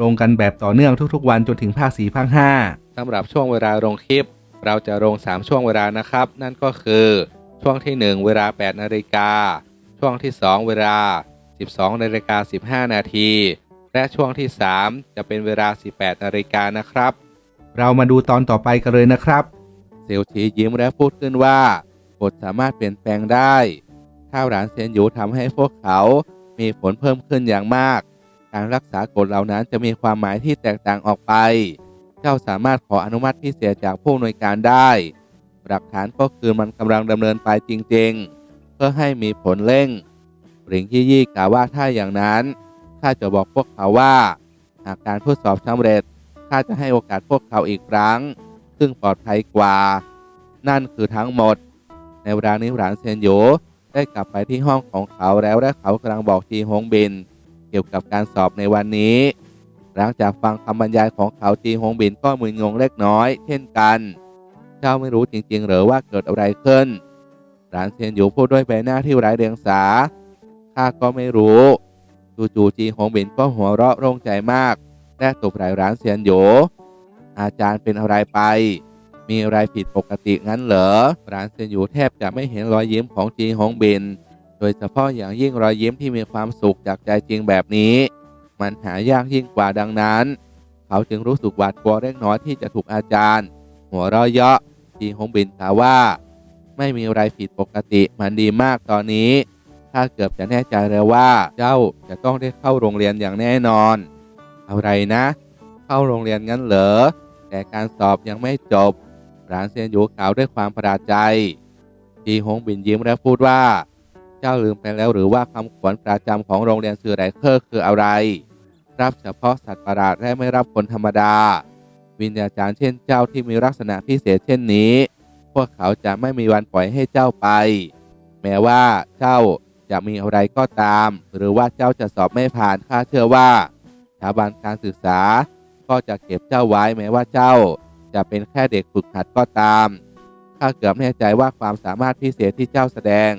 ลงกันแบบต่อเนื่องทุกๆ วันจนถึงภาค4ภาค5สำหรับช่วงเวลาลงคลิป เราจะลง 3 ช่วงเวลานะครับ นั่นก็คือช่วงที่ 1 เวลา 8 นาฬิกา ช่วงที่ 2 เวลา 12 นาฬิกา 15 นาที และช่วงที่ 3 จะเป็นเวลา 18 นาฬิกานะครับ เรามาดูตอนต่อไปกันเลยนะครับเซลชียิ้มและพูดขึ้นว่ากฎสามารถเปลี่ยนแปลงได้ ถ้าหลานเซียนหยูทำให้พวกเขา มีผลเพิ่มขึ้นอย่างมาก การรักษากฎเหล่านั้นจะมีความหมายที่แตกต่างออกไป เจ้าสามารถขออนุมัติพิเศษจากผู้อำนวยการได้ หลักฐานก็คือมันกำลังดำเนินไปจริง ๆ เพื่อให้มีผลเร่งหลิงยี่ยี่กล่าวว่าถ้าอย่างนั้นข้าจะบอกพวกเขาว่า หากการทดสอบสำเร็จข้าจะให้โอกาสพวกเขาอีกครั้ง ซึ่งปลอดภัยกว่า นั่นคือทั้งหมด ในเวลานี้หลานเซนโยได้กลับไปที่ห้องของเขาแล้วและเขากำลังบอกจีฮงบิน กี่ยวกับการสอบในวันนี้ หลังจากฟังคำบรรยายของเขาจีฮงบินก็มึนงงเล็กน้อย เช่นกันเจ้าไม่รู้จริงๆหรือว่าเกิดอะไรขึ้นหลานเซียนอยู่พูดด้วยใบหน้าที่ไร้เดียงสาข้าก็ไม่รู้จู่ๆจีฮงบินก็หัวเราะโล่งใจมากและตบไหล่ร้านเซียนโยอาจารย์เป็นอะไรไป มีอะไรผิดปกติงั้นเหรอร้านเซียนอยู่แทบจะไม่เห็นรอยยิ้มของจีฮงบิน โดยเฉพาะอย่างยิ่งรอยยิ้มที่มีความสุขจากใจจริงแบบนี้ มันหายากยิ่งกว่าดังนั้น เขาจึงรู้สึกหวาดกลัวเล็กน้อยที่จะถูกอาจารย์ หัวเราะเยาะจีฮงบินกล่าวว่า ไม่มีอะไรผิดปกติมันดีมากตอนนี้ ถ้าเกือบจะแน่ใจเลยว่าเจ้าจะต้องได้เข้าโรงเรียนอย่างแน่นอน อะไรนะ เข้าโรงเรียนงั้นเหรอแต่การสอบยังไม่จบ หลานเซียนหยูกล่าวด้วยความประหลาดใจจีฮงบินยิ้มและพูดว่า จ้าลืมไปแล้วหรือว่าคำขวัญประจำของโรงเรียนสื่อไรเคอร์คืออะไร รับเฉพาะสัตว์ประหลาดและไม่รับคนธรรมดา วิญญาจารย์เช่นเจ้าที่มีลักษณะพิเศษเช่นนี้ พวกเขาจะไม่มีวันปล่อยให้เจ้าไป แม้ว่าเจ้าจะมีอะไรก็ตาม หรือว่าเจ้าจะสอบไม่ผ่านข้าเชื่อว่าสถาบันการศึกษา ก็จะเก็บเจ้าไว้แม้ว่าเจ้า จะเป็นแค่เด็กฝึกหัดก็ตามข้าเกือบแน่ใจว่าความสามารถพิเศษที่เจ้าแสดง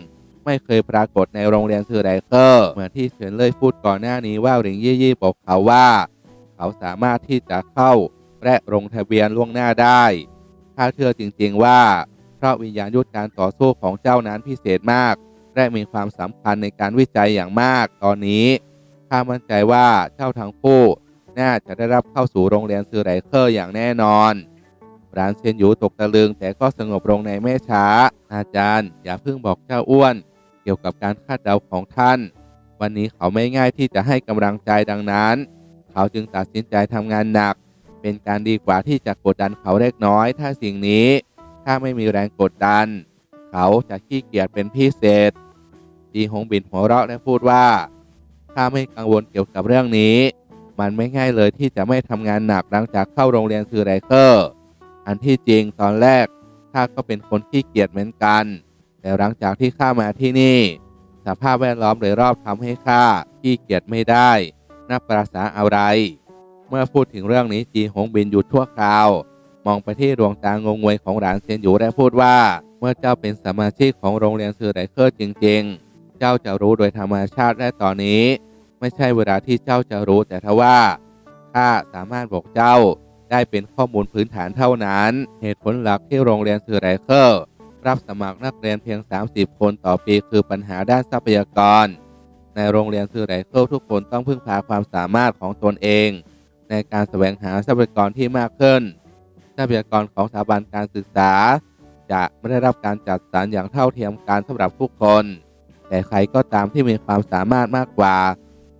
ไม่เคยปรากฏในโรงเรียนสื่อไรเคอร์เหมือนที่เฉินเล่ยพูดก่อนหน้านี้ว่าหลิงยี่ยี่บอกเขาว่า เขาสามารถที่จะเข้าและลงทะเบียนล่วงหน้าได้ข้าเชื่อจริงๆว่าเพราะวิญญาณยุทธการต่อสู้ของเจ้านั้นพิเศษมาก และมีความสำคัญในการวิจัยอย่างมากตอนนี้ข้ามั่นใจว่าเจ้าทั้งคู่น่าจะได้รับเข้าสู่โรงเรียนสื่อไรเคอร์อย่างแน่นอน ร้านเซียนหยูตกตะลึงแต่ก็สงบลงในไม่ช้า อาจารย์ อย่าเพิ่งบอกเจ้าอ้วน กี่ยวกับการคาดเดาของท่าน วันนี้เขาไม่ง่ายที่จะให้กำลังใจดังนั้น เขาจึงตัดสินใจทำงานหนัก เป็นการดีกว่าที่จะกดดันเขาเล็กน้อย ถ้าสิ่งนี้ ถ้าไม่มีแรงกดดัน เขาจะขี้เกียจเป็นพิเศษจีฮงบินหัวเราะและพูดว่า ถ้าไม่กังวลเกี่ยวกับเรื่องนี้ มันไม่ง่ายเลยที่จะไม่ทำงานหนักหลังจากเข้าโรงเรียนสื่อไรเคอร์ อันที่จริงตอนแรกข้าก็เป็นคนขี้เกียจเหมือนกัน แต่หลังจากที่ข้ามาที่นี่ สภาพแวดล้อมโดยรอบทำให้ข้าขี้เกียจไม่ได้นับประษาอะไร เมื่อพูดถึงเรื่องนี้จีหงบินหยุดชั่วคราว มองไปที่ดวงตางงงวยของหลานเซียนหยูและพูดว่าเมื่อเจ้าเป็นสมาชิกของโรงเรียนสื่อไรเคอร์จริง ๆ เจ้าจะรู้โดยธรรมชาติและตอนนี้ ไม่ใช่เวลาที่เจ้าจะรู้แต่ทว่าข้าสามารถบอกเจ้าได้เป็นข้อมูลพื้นฐานเท่านั้น เหตุผลหลักที่โรงเรียนสื่อไรเคอร์ รับสมัครนักเรียนเพียง 30 คนต่อปี คือปัญหาด้านทรัพยากร ในโรงเรียนสื่อไรเคอร์ทุกคนต้องพึ่งพาความสามารถของตนเอง ในการแสวงหาทรัพยากรที่มากขึ้น ทรัพยากรของสถาบันการศึกษา จะไม่ได้รับการจัดสรรอย่างเท่าเทียมกันสำหรับทุกคน แต่ใครก็ตามที่มีความสามารถมากกว่า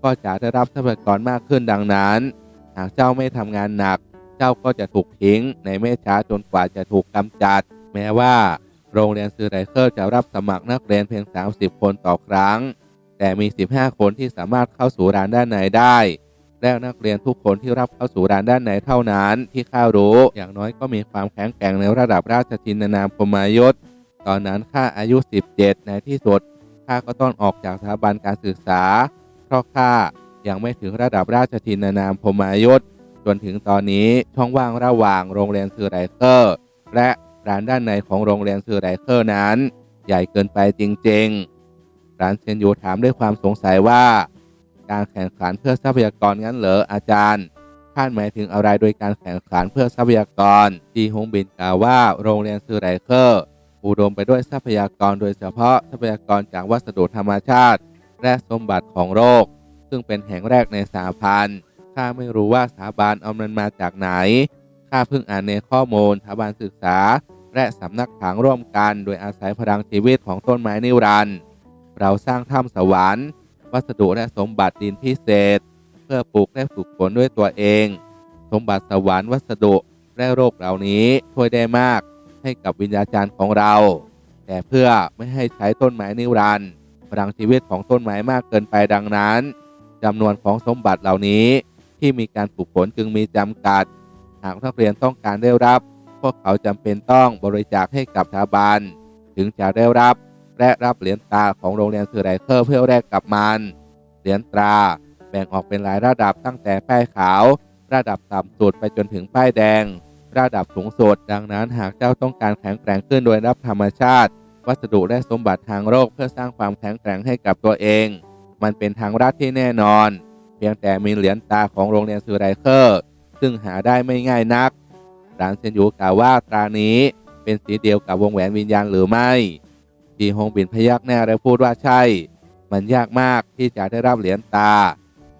ก็จะได้รับทรัพยากรมากขึ้นดังนั้น หากเจ้าไม่ทำงานหนัก เจ้าก็จะถูกทิ้งในไม่ช้าจนกว่าจะถูกกำจัด แม้ว่า โรงเรียนซือไรเคอร์จะรับสมัครนักเรียนเพียง 30 คนต่อครั้ง แต่มี 15 คนที่สามารถเข้าสู่ร้านด้านในได้ และนักเรียนทุกคนที่รับเข้าสู่ด่านด้านในเท่านั้น ที่ข้ารู้ อย่างน้อยก็มีความแข็งแกร่งในระดับราชทินนามพมายศ ตอนนั้นข้าอายุ 17 ในที่สุดข้าก็ต้องออกจากสถาบันการศึกษา เพราะข้ายังไม่ถึงระดับราชทินนามพมายศ จนถึงตอนนี้ช่องว่างระหว่างโรงเรียนซือไรเคอร์และ ร้านด้านในของโรงเรียนซือไรเคอร์นั้น ใหญ่เกินไปจริงๆ ร้านเซนยูถามด้วยความสงสัยว่า การแข่งขันเพื่อทรัพยากรงั้นเหรออาจารย์คาดหมายถึงอะไรโดยการแข่งขันเพื่อทรัพยากรจีฮงบินกล่าวว่าโรงเรียนซือไรเคอร์อุดมไปด้วยทรัพยากรโดยเฉพาะทรัพยากรจากวัสดุธรรมชาติและสมบัติของโลกซึ่งเป็นแห่งแรกในสหพันธ์ข้าไม่รู้ว่าสถาบันเอามันมาจากไหนข้าเพิ่งอ่านในข้อมูลสถาบันศึกษา และสำนักถังร่วมกัน โดยอาศัยพลังชีวิตของต้นไม้นิรันดร์เราสร้างถ้ำสวรรค์ วัสดุและสมบัติดินพิเศษ เพื่อปลูกและฝึกฝนด้วยตัวเอง สมบัติสวรรค์วัสดุและโรคเหล่านี้ช่วยได้มากให้กับวิญญาจารย์ของเรา แต่เพื่อไม่ให้ใช้ต้นไม้นิรันดร์พลังชีวิตของต้นไม้มากเกินไปดังนั้นจำนวนของสมบัติเหล่านี้ที่มีการฝึกฝนจึงมีจำกัด หากนักเรียนต้องการได้รับ พวกเขาจำเป็นต้องบริจาคให้กับสถาบัน ถึงจะได้รับและรับเหรียญตราของโรงเรียนสื่อไรเคอร์เพื่อแลกกับมัน เหรียญตราแบ่งออกเป็นหลายระดับตั้งแต่ป้ายขาว ระดับต่ำสุดไปจนถึงป้ายแดง ระดับสูงสุดดังนั้นหากเจ้าต้องการแข็งแกร่งขึ้นโดยรับธรรมชาติ วัสดุและสมบัติทางโลกเพื่อสร้างความแข็งแกร่งให้กับตัวเอง มันเป็นทางรัดที่แน่นอน เพียงแต่มีเหรียญตาของโรงเรียนซูไรเคอร์ซึ่งหาได้ไม่ง่ายนัก หลานเซนยูกล่าวว่าตรานี้เป็นสีเดียวกับวงแหวนวิญญาณหรือไม่จีฮงบินพยักหน้าและพูดว่าใช่ มันยากมากที่จะได้รับเหรียญตา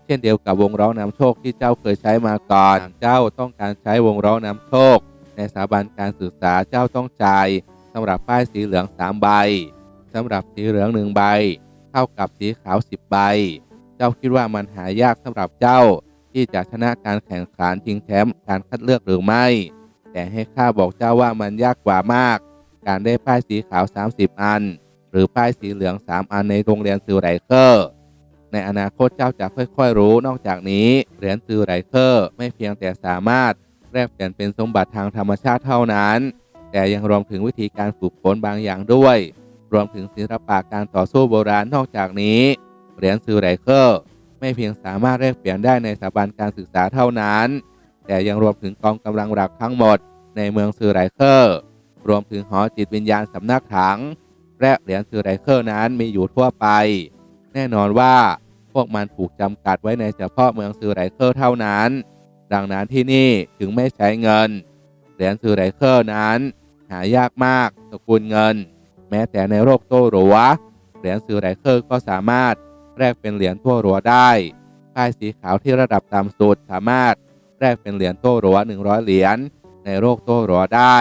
เช่นเดียวกับวงร้องนำโชคที่เจ้าเคยใช้มาก่อน เจ้าต้องการใช้วงร้องนำโชค ในสถาบันการศึกษาเจ้าต้องจ่ายสำหรับป้ายสีเหลืองสามใบสำหรับสีเหลืองหนึ่งใบ เท่ากับสีขาวสิบใบ เจ้าคิดว่ามันหายากสำหรับเจ้าที่จะชนะการแข่งขันชิงแชมป์การคัดเลือกหรือไม่ แต่ให้ข้าบอกเจ้าว่ามันยากกว่ามาก การได้ป้ายสีขาว 30 อัน หรือป้ายสีเหลือง 3 อันในโรงเรียนซิลไรเคอร์ในอนาคตเจ้าจะค่อยๆรู้ นอกจากนี้เหรียญซิลไรเคอร์ไม่เพียงแต่สามารถแลกเปลี่ยนเป็นสมบัติทางธรรมชาติเท่านั้น แต่ยังรวมถึงวิธีการฝึกฝนบางอย่างด้วย รวมถึงศิลปะการต่อสู้โบราณนอกจากนี้เหรียญซิลไรเคอร์ไม่เพียงสามารถแลกเปลี่ยนได้ในสถาบันการศึกษาเท่านั้น แต่ยังรวมถึงกองกำลังหลักทั้งหมด ในเมืองซือไรเคอร์ รวมถึงหอจิตวิญญาณสำนักถัง และเหรียญซือไรเคอร์นั้นมีอยู่ทั่วไป แน่นอนว่าพวกมันถูกจำกัดไว้ในเฉพาะเมืองซือไรเคอร์เท่านั้น ดังนั้นที่นี่ถึงไม่ใช้เงิน เหรียญซือไรเคอร์นั้น หายากมากสกุลเงิน แม้แต่ในโลกโต้รัวเหรียญซือไรเคอร์ก็สามารถแลกเป็นเหรียญทั่วรัวได้ป้ายสีขาวที่ระดับต่ำสุดสามารถ แลกเป็นเหรียญโต้รัว100 เหรียญในโลกโต้หรัวได้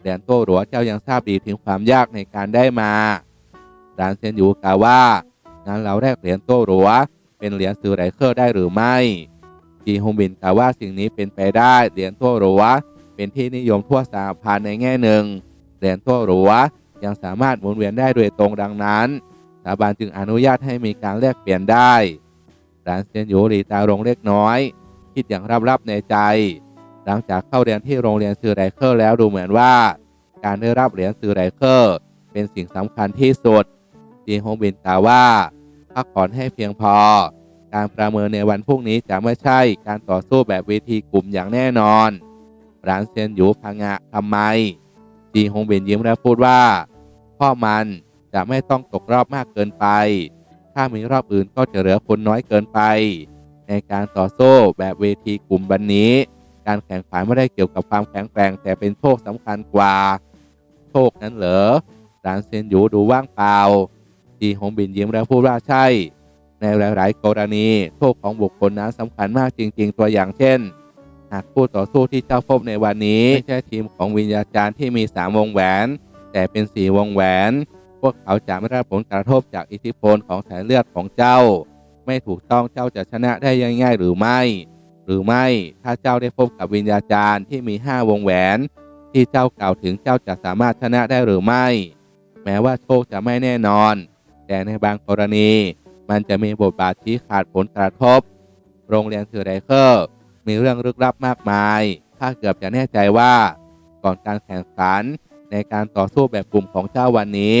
เหรียญโต้หรัวเจ้ายังทราบดีถึงความยากในการได้มาดานเซนยูกล่าวว่างั้นเราแลกเหรียญโต้หรัวเป็นเหรียญซือไรเคอร์ได้หรือไม่จีฮงบินกล่าวว่าสิ่งนี้เป็นไปได้เหรียญโต้หรัวเป็นที่นิยมทั่วสหพันในแง่หนึ่งเหรียญโต้หรัวยังสามารถหมุนเวียนได้โดยตรงดังนั้นสถาบันจึงอนุญาตให้มีการแลกเปลี่ยนได้หลานเซียนยูหลีตาลงเล็กน้อย คิดอย่างรับๆในใจ หลังจากเข้าเรียนที่โรงเรียนซือไรเคอร์แล้วดูเหมือนว่า การได้รับเหรียญซือไรเคอร์เป็นสิ่งสำคัญที่สุดจีฮงบินกล่าวว่าพักผ่อนให้เพียงพอ การประเมินในวันพรุ่งนี้จะไม่ใช่การต่อสู้แบบเวทีกลุ่มอย่างแน่นอนหลานเซียนหยูพังะทำไม จีฮงบินยิ้มและพูดว่า พ่อมันจะไม่ต้องตกรอบมากเกินไป ถ้ามีรอบอื่นก็จะเหลือคนน้อยเกินไป ในการต่อสู้แบบเวทีกลุ่มวันนี้ การแข่งขันไม่ได้เกี่ยวกับความแข็งแกร่งแต่เป็นโชคสำคัญกว่า โชคนั้นเหรอดานเซนยูดูว่างเปล่าจีฮงบินยิ้มแล้วพูดว่าใช่ ในหลาย ๆ กรณีโชคของบุคคลนั้นสำคัญมากจริง ๆ ตัวอย่างเช่น หากผู้ต่อสู้ที่เจ้าพบในวันนี้ไม่ใช่ทีมของวิญญาจารย์ที่มีสามวงแหวน แต่เป็นสี่วงแหวน พวกเขาจะไม่ได้ผลกระทบจากอิทธิพลของสายเลือดของเจ้า ไม่ถูกต้องเจ้าจะชนะได้ง่ายๆหรือไม่ หรือไม่ถ้าเจ้าได้พบกับวิญญาจารย์ที่มีห้าวงแหวน ที่เจ้ากล่าวถึงเจ้าจะสามารถชนะได้หรือไม่ แม้ว่าโชคจะไม่แน่นอน แต่ในบางกรณี มันจะมีบทบาทชี้ขาดผลกระทบ โรงเรียนเทอร์ไรเคอร์มีเรื่องลึกลับมากมายข้าเกือบจะแน่ใจว่า ก่อนการแข่งขันในการต่อสู้แบบกลุ่มของเจ้าวันนี้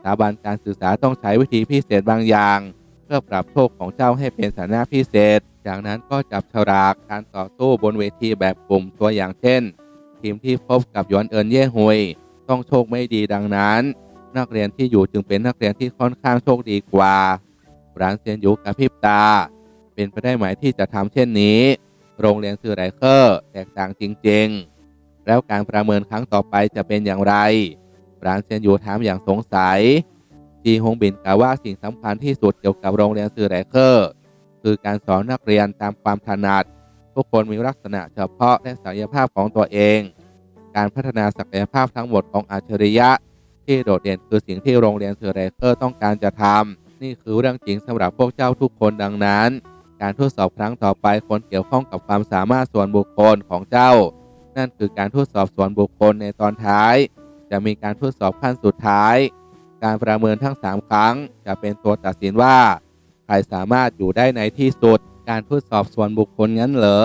สถาบันการศึกษาต้องใช้วิธีพิเศษบางอย่าง เพื่อปรับโชคของเจ้าให้เป็นสถานะพิเศษ จากนั้นก็จับฉลากการต่อสู้บนเวทีแบบกลุ่มตัวอย่างเช่น ทีมที่พบกับยวนเอินเย่ฮุยต้องโชคไม่ดีดังนั้น นักเรียนที่อยู่จึงเป็นนักเรียนที่ค่อนข้างโชคดีกว่าร้านเซียนยูกระพริบตา เป็นไปได้ไหมที่จะทำเช่นนี้ โรงเรียนซื่อไรเคอร์แตกต่างจริง ๆ แล้วการประเมินครั้งต่อไปจะเป็นอย่างไรร้านเซียนยูถามอย่างสงสัย จีฮงบินกล่าวว่าสิ่งสำคัญที่สุดเกี่ยวกับโรงเรียนซือไรเคอร์ คือการสอนนักเรียนตามความถนัด ทุกคนมีลักษณะเฉพาะและศักยภาพของตัวเอง การพัฒนาศักยภาพทั้งหมดของอัจฉริยะ ที่โดดเด่นคือสิ่งที่โรงเรียนเซอร์เรเคอร์ต้องการจะทำนี่คือเรื่องจริงสำหรับพวกเจ้าทุกคนดังนั้น การทดสอบครั้งต่อไปคนเกี่ยวข้องกับความสามารถส่วนบุคคลของเจ้า นั่นคือการทดสอบส่วนบุคคลในตอนท้าย จะมีการทดสอบขั้นสุดท้าย การประเมินทั้ง 3 ครั้ง จะเป็นตัวตัดสินว่า ใครสามารถอยู่ได้ในที่สุด การทดสอบส่วนบุคคลงั้นเหรอ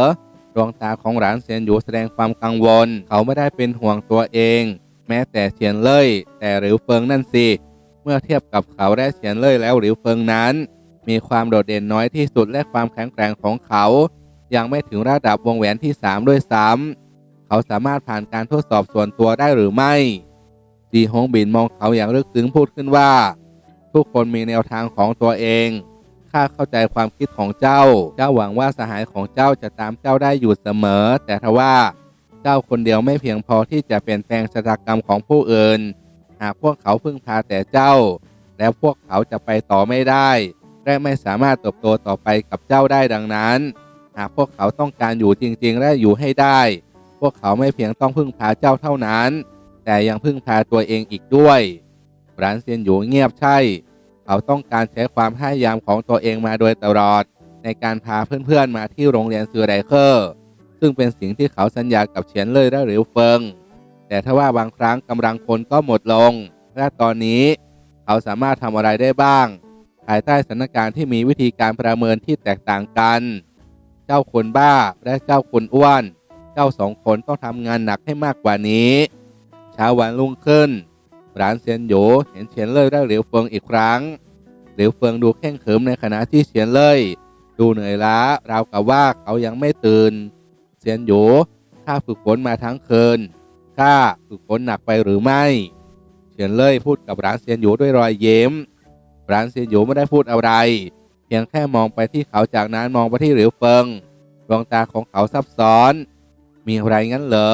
ดวงตาของหลานเซียนอยู่แสดงความกังวล เขาไม่ได้เป็นห่วงตัวเอง แม้แต่เฉียนเล่ยแต่หลิวเฟิงนั่นสิ เมื่อเทียบกับเขาและเฉียนเล่ยแล้วหลิวเฟิงนั้น มีความโดดเด่นน้อยที่สุดและความแข็งแกร่งของเขา ยังไม่ถึงระดับวงแหวนที่ 3 ด้วยซ้ำเขาสามารถผ่านการทดสอบส่วนตัวได้หรือไม่ จีฮงบินมองเขาอย่างลึกซึ้งพูดขึ้นว่า ทุกคนมีแนวทางของตัวเอง ข้าเข้าใจความคิดของเจ้า เจ้าหวังว่าสหายของเจ้าจะตามเจ้าได้อยู่เสมอ แต่ทว่าเจ้าคนเดียวไม่เพียงพอที่จะเปลี่ยนแปลงชะตากรรมของผู้อื่น หากพวกเขาพึ่งพาแต่เจ้า แล้วพวกเขาจะไปต่อไม่ได้ และไม่สามารถเติบโตต่อไปกับเจ้าได้ดังนั้น หากพวกเขาต้องการอยู่จริง ๆ และอยู่ให้ได้ พวกเขาไม่เพียงต้องพึ่งพาเจ้าเท่านั้น แต่ยังพึ่งพาตัวเองอีกด้วยหลานเซียนอยู่เงียบใช่ เขาต้องการใช้ความพยายามของตัวเองมาโดยตลอด ในการพาเพื่อนๆมาที่โรงเรียนซือไดเคอร์ ซึ่งเป็นสิ่งที่เขาสัญญากับเฉียนเล่ยและหลิวเฟิง แต่ถ้าว่าบางครั้งกำลังคนก็หมดลง และตอนนี้ เขาสามารถทำอะไรได้บ้าง ภายใต้สถานการณ์ที่มีวิธีการประเมินที่แตกต่างกัน เจ้าคนบ้าและเจ้าคนอ้วน เจ้าสองคนต้องทำงานหนักให้มากกว่านี้ ช้าวันรุ่งขึ้นร้านเซียนโยเห็นเฉียนเล่ยและหลิวเฟิงอีกครั้ง เหลิวเฟิงดูแข้งเขิมในขณะที่เฉียนเล่ยดูเหนื่อยล้าราวกับว่าเขายังไม่ตื่น เซียนโยข้าฝึกฝนมาทั้งคืนข้าฝึกฝนหนักไปหรือไม่เฉียนเล่ยพูดกับร้านเซียนโยด้วยรอยเย้มร้านเซียนโยไม่ได้พูดอะไร เพียงแค่มองไปที่เขาจากนั้นมองไปที่เหลิวเฟิงดวงตาของเขาซับซ้อน มีอะไรงั้นเหรอ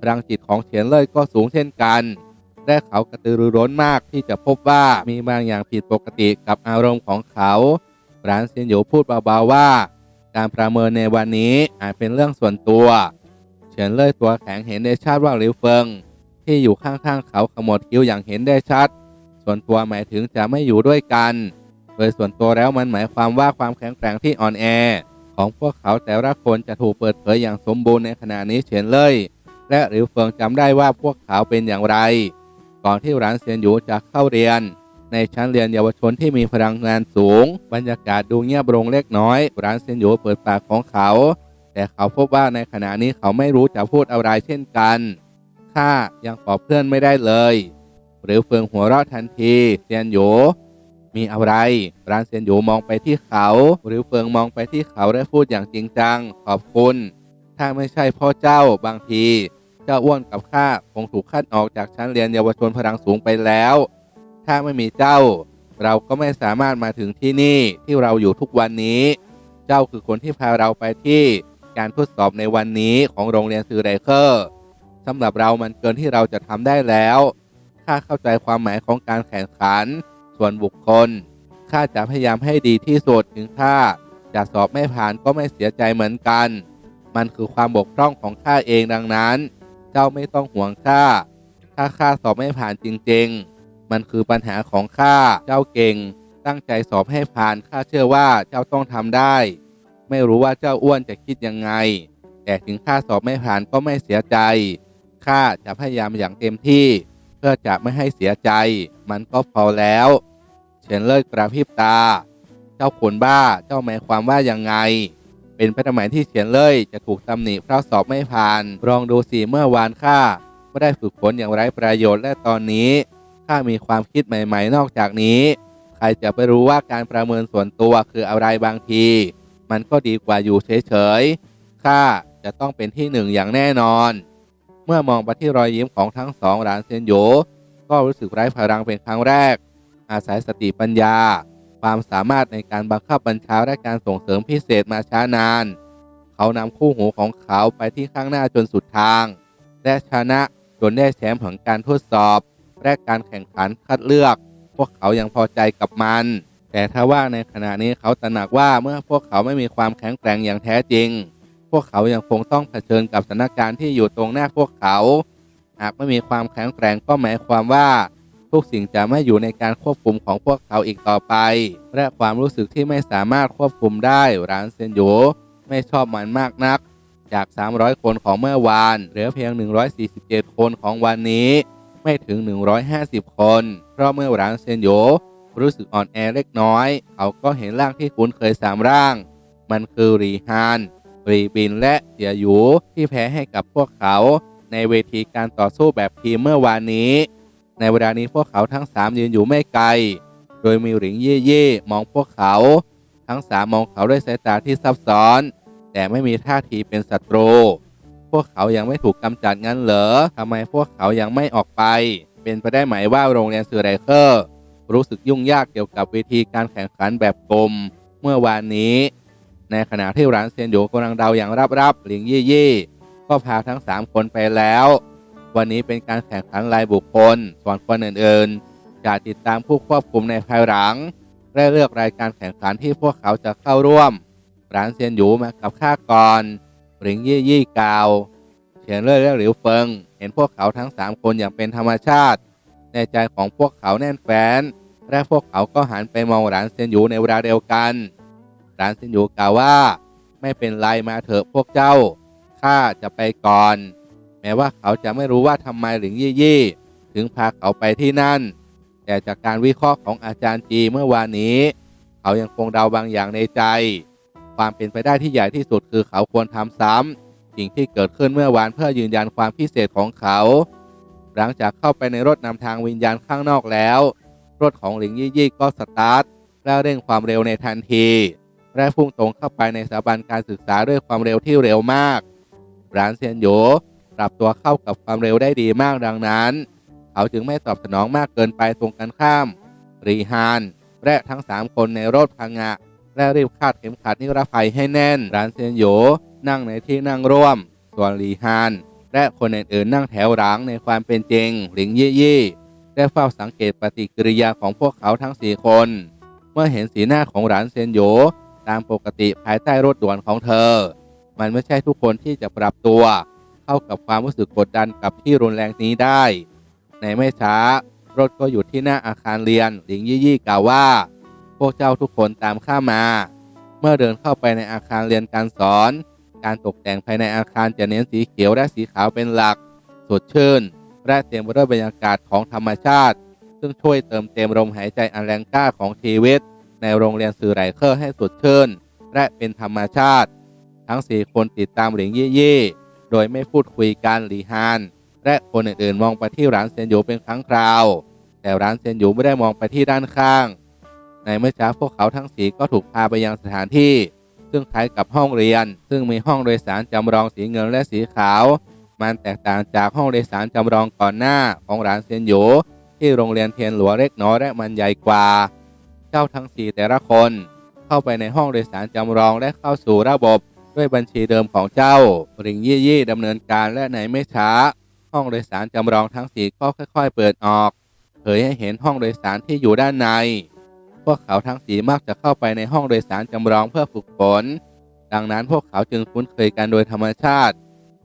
พลังจิตของเฉียนเล่ยก็สูงเช่นกัน และเขากระตือรือร้นมากที่จะพบว่ามีบางอย่างผิดปกติกับอารมณ์ของเขาร้านเซียนหยพูดเบาๆว่า การประเมินในวันนี้อาจเป็นเรื่องส่วนตัวเฉียนเล่ยตัวแข็งเห็นได้ชัดว่าหลิวเฟิง ที่อยู่ข้างๆเขาขมวดคิ้วอย่างเห็นได้ชัด ส่วนตัวหมายถึงจะไม่อยู่ด้วยกัน โดยส่วนตัวแล้วมันหมายความว่าความแข็งแกร่งที่อ่อนแอ ของพวกเขาแต่ละคนจะถูกเปิดเผยอย่างสมบูรณ์ในขณะนี้เฉียนเล่ย และหลิวเฟิงจำได้ว่าพวกเขาเป็นอย่างไร ก่อนที่ร้านเซียนหยูจะเข้าเรียน ในชั้นเรียนเยาวชนที่มีพลังงานสูง บรรยากาศดูเงียบลงเล็กน้อยร้านเซียนหยูเปิดปากของเขา แต่เขาพบว่าในขณะนี้เขาไม่รู้จะพูดอะไรเช่นกันข้ายังปอบเพื่อนไม่ได้เลยหรือเฟิงหัวเราะทันทีเซียนหยูมีอะไรร้านเซียนหยูมองไปที่เขา หรือเฟิงมองไปที่เขาและพูดอย่างจริงจัง ขอบคุณ ถ้าไม่ใช่พ่อเจ้าบางที เจ้าอ้วนกับข้าคงถูกคัดออกจากชั้นเรียนเยาวชนพลังสูงไปแล้ว ถ้าไม่มีเจ้า เราก็ไม่สามารถมาถึงที่นี่ที่เราอยู่ทุกวันนี้ เจ้าคือคนที่พาเราไปที่การทดสอบในวันนี้ของโรงเรียนซือไรเคอร์สำหรับเรามันเกินที่เราจะทำได้แล้วข้าเข้าใจความหมายของการแข่งขัน ส่วนบุคคลข้าจะพยายามให้ดีที่สุดถึงข้าจะสอบไม่ผ่านก็ไม่เสียใจเหมือนกัน มันคือความบกพร่องของข้าเองดังนั้น จ้าไม่ต้องห่วงข้า ถ้าข้าสอบไม่ผ่านจริงๆ มันคือปัญหาของข้า เจ้าเก่ง ตั้งใจสอบให้ผ่าน ข้าเชื่อว่าเจ้าต้องทำได้ ไม่รู้ว่าเจ้าอ้วนจะคิดยังไง แต่ถึงข้าสอบไม่ผ่านก็ไม่เสียใจ ข้าจะพยายามอย่างเต็มที่ เพื่อจะไม่ให้เสียใจ มันก็พอแล้ว เฉินเลิกกระพริบตา เจ้าขนบ้า เจ้าหมายความว่ายังไง เป็นพระธรรมที่เขียนเลย จะถูกตำหนิเพราะสอบไม่ผ่าน ลองดูสิเมื่อวานข้าไม่ได้ฝึกฝนอย่างไร้ประโยชน์และตอนนี้ข้ามีความคิดใหม่ ๆ นอกจากนี้ ใครจะไปรู้ว่าการประเมินส่วนตัวคืออะไรบางที มันก็ดีกว่าอยู่เฉยๆข้าจะต้องเป็นที่หนึ่งอย่างแน่นอน เมื่อมองไปที่รอยยิ้มของทั้งสองหลานเซียนโยก็รู้สึกไร้พลังเป็นครั้งแรก อาศัยสติปัญญา ความสามารถในการบังคับบัญชาและการส่งเสริมพิเศษมาช้านาน เขานำคู่หูของเขาไปที่ข้างหน้าจนสุดทาง และชนะจนได้แชมป์ของการทดสอบ และการแข่งขันคัดเลือก พวกเขายังพอใจกับมัน แต่ถ้าว่าในขณะนี้เขาตระหนักว่าเมื่อพวกเขาไม่มีความแข็งแกร่งอย่างแท้จริง พวกเขายังคงต้องเผชิญกับสถานการณ์ที่อยู่ตรงหน้าพวกเขา หากไม่มีความแข็งแกร่งก็หมายความว่า ทุกสิ่งจะไม่อยู่ในการควบคุมของพวกเขาอีกต่อไป และความรู้สึกที่ไม่สามารถควบคุมได้ร้านเซนโยไม่ชอบมันมากนัก จาก 300 คนของเมื่อวาน เหลือเพียง 147 คนของวันนี้ ไม่ถึง 150 คน เพราะเมื่อร้านเซนโยรู้สึกอ่อนแอเล็กน้อย เขาก็เห็นร่างที่คุ้นเคยสามร่าง มันคือรีฮานรีบินและเสียหยูที่แพ้ให้กับพวกเขา ในเวทีการต่อสู้แบบทีมเมื่อวานนี้ ในเวลานี้พวกเขาทั้งสามยืนอยู่ไม่ไกล โดยมีหลิงเย่เย่มองพวกเขา ทั้งสามมองเขาด้วยสายตาที่ซับซ้อน แต่ไม่มีท่าทีเป็นศัตรู พวกเขายังไม่ถูกกำจัดงั้นเหรอทำไมพวกเขายังไม่ออกไป เป็นไปได้ไหมว่าโรงเรียนซูไรเคอร์ รู้สึกยุ่งยากเกี่ยวกับวิธีการแข่งขันแบบกลม เมื่อวานนี้ ในขณะที่ร้านเซียนโยกำลังเดาอย่างรับๆหลิงเย่เย่ก็พาทั้งสามคนไปแล้ว วันนี้เป็นการแข่งขันรายบุคคล ส่วนคนอื่นๆ จะติดตามผู้ควบคุมในภายหลัง และเลือกรายการแข่งขันที่พวกเขาจะเข้าร่วม ร้านเซียนหยูมากับข้าก่อนหลิงยี่ยี่กาวเฉียนเล่ยและหลิวเฟิง เห็นพวกเขาทั้งสามคนอย่างเป็นธรรมชาติ ในใจของพวกเขาแน่นแฟ้น และพวกเขาก็หันไปมองร้านเซียนหยูในเวลาเดียวกันร้านเซียนหยูกล่าวว่า ไม่เป็นไรมาเถอะพวกเจ้าข้าจะไปก่อน ม้ว่าเขาจะไม่รู้ว่าทำไมหลิงยี่ยี่ถึงพาเขาไปที่นั่น แต่จากการวิเคราะห์ของอาจารย์จีเมื่อวานนี้ เขายังคงเดาบางอย่างในใจ ความเป็นไปได้ที่ใหญ่ที่สุดคือเขาควรทำซ้ำสิ่งที่เกิดขึ้นเมื่อวานเพื่อยืนยันความพิเศษของเขา หลังจากเข้าไปในรถนำทางวิญญาณข้างนอกแล้ว รถของหลิงยี่ยี่ก็สตาร์ทและเร่งความเร็วในทันทีและพุ่งตรงเข้าไปในสถาบันการศึกษาด้วยความเร็วที่เร็วมาก ร้านเซียนโย ปรับตัวเข้ากับความเร็วได้ดีมากดังนั้น เขาจึงไม่ตอบสนองมากเกินไปตรงกันข้าม รีฮาน และทั้งสามคนในรถพังงะ และรีบคาดเข็มขัดนิรภัยให้แน่นรานเซียนโยนั่งในที่นั่งร่วม ส่วนรีฮาน และคนอื่นๆนั่งแถวหลังในความเป็นจริง หลิงยี่ยี่ได้เฝ้าสังเกตปฏิกิริยาของพวกเขาทั้งสี่คน เมื่อเห็นสีหน้าของร้านเซียนโยตามปกติภายใต้รถด่วนของเธอ มันไม่ใช่ทุกคนที่จะปรับตัว เข้ากับความรู้สึกกดดันกับที่รุนแรงนี้ได้ ในไม่ช้ารถก็หยุดที่หน้าอาคารเรียนหลิงยี่ยี่กล่าวว่า พวกเจ้าทุกคนตามข้ามา เมื่อเดินเข้าไปในอาคารเรียนการสอน การตกแต่งภายในอาคารจะเน้นสีเขียวและสีขาวเป็นหลัก สดชื่น และเต็มไปด้วยบรรยากาศของธรรมชาติ ซึ่งช่วยเติมเต็มลมหายใจอันแรงกล้าของชีวิต ในโรงเรียนสื่อไหลเคอร์ให้สดชื่น และเป็นธรรมชาติ ทั้งสี่คนติดตามหลิงยี่ยี่ โดยไม่พูดคุยกันหลีฮานและคนอื่นๆ มองไปที่ร้านเซนยูเป็นครั้งคราว แต่ร้านเซนยูไม่ได้มองไปที่ด้านข้าง ในเมื่อเช้าพวกเขาทั้งสีก็ถูกพาไปยังสถานที่ ซึ่งคล้ายกับห้องเรียน ซึ่งมีห้องโดยสารจำลองสีเงินและสีขาว มันแตกต่างจากห้องโดยสารจำลองก่อนหน้าของร้านเซนยูที่โรงเรียนเทียนหลวงเล็กน้อยและมันใหญ่กว่า เจ้าทั้งสี่แต่ละคน เข้าไปในห้องโดยสารจำลองและเข้าสู่ระบบ ด้วยบัญชีเดิมของเจ้าริงยี่ยี่ดำเนินการและในไม่ช้า ห้องโดยสารจำลองทั้งสี่ก็ค่อยๆ เปิดออกเผยให้เห็นห้องโดยสารที่อยู่ด้านใน พวกเขาทั้งสี่มักจะเข้าไปในห้องโดยสารจำลองเพื่อฝึกฝน ดังนั้นพวกเขาจึงคุ้นเคยกันโดยธรรมชาติ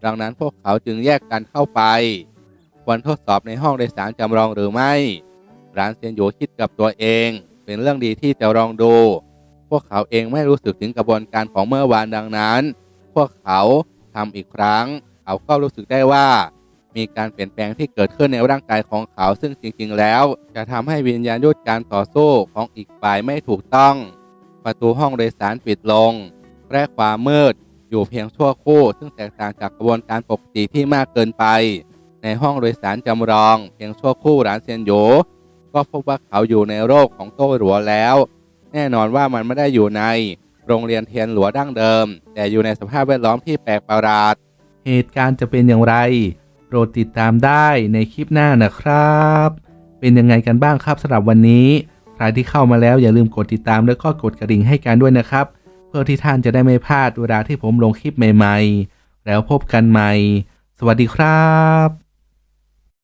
ดังนั้นพวกเขาจึงแยกกันเข้าไปควรทดสอบในห้องโดยสารจำลองหรือไม่ร้านเซียนโยคิดกับตัวเอง เป็นเรื่องดีที่จะลองดู พวกเขาเองไม่รู้สึกถึงกระบวนการของเมื่อวานดังนั้น พวกเขาทำอีกครั้ง เขาก็รู้สึกได้ว่า มีการเปลี่ยนแปลงที่เกิดขึ้นในร่างกายของเขาซึ่งจริง ๆ แล้ว จะทำให้วิญญาณยุทธการต่อสู้ของอีกฝ่ายไม่ถูกต้อง ประตูห้องโดยสารปิดลง และความมืดอยู่เพียงชั่วครู่ ซึ่งแตกต่างจากกระบวนการปกติที่มากเกินไป ในห้องโดยสารจำลอง เพียงชั่วครู่หลานเซียนโยก็พบว่าเขาอยู่ในโรคของโต้หลัวแล้ว แน่นอนว่ามันไม่ได้อยู่ในโรงเรียนเทียนหลัวดั้งเดิม แต่อยู่ในสภาพแวดล้อมที่แปลกประหลาด เหตุการณ์จะเป็นอย่างไร โปรดติดตามได้ในคลิปหน้านะครับ เป็นยังไงกันบ้างครับสำหรับวันนี้ ใครที่เข้ามาแล้วอย่าลืมกดติดตามแล้วก็กดกระดิ่งให้กันด้วยนะครับ เพื่อที่ท่านจะได้ไม่พลาดเวลาที่ผมลงคลิปใหม่ ๆ แล้วพบกันใหม่ สวัสดีครับ